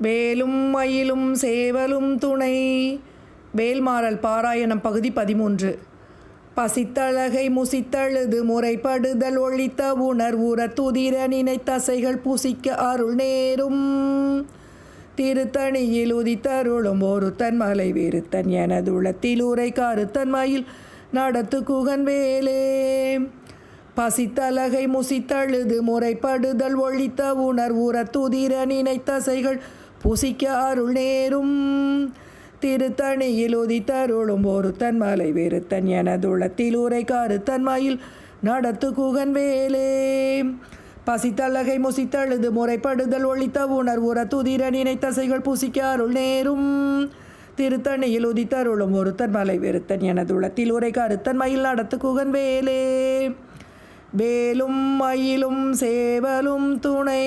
வேலும் மயிலும் சேவலும் துணை. வேல்மாறல் பாராயணம் பகுதி பதிமூன்று. பசித்தழகை முசித்தழுது முறைப்படுதல் ஒழித்த உணர்வுற துதிர நினைத்தசைகள் புசிக்க அருள் நேரும். திருத்தணியில் உதித்தருளும் ஒருத்தன் மலை வேறுத்தன் எனதுளத்தில் உரை கருத்தன்மையில் நடத்து குகன் வேலே. பசித்தலகை முசித்தழுது முறைப்படுதல் ஒழித்த உணர்வுற துதிர நினைத்தசைகள் புசிக்க அருள் நேரும் திருத்தணியில் உதித்தருளும் ஒருத்தன் மலை வேறுத்தன் எனதுளத்தில் உரை கருத்தன்மையில் நடத்து குகன் வேலே. பசித்தல்லகை முசித்தழுது முறைப்படுதல் ஒழித்த உணர்வுற துதிர நினைத்தசைகள் புசிக்க அருள் நேரும் திருத்தணியில் உதித்தருளும் ஒருத்தன் மலை வெறுத்தன் எனதுளத்தில் உரை கருத்தன் மயில் நடத்து குகன் வேலே. வேலும் மயிலும் சேவலும் துணை.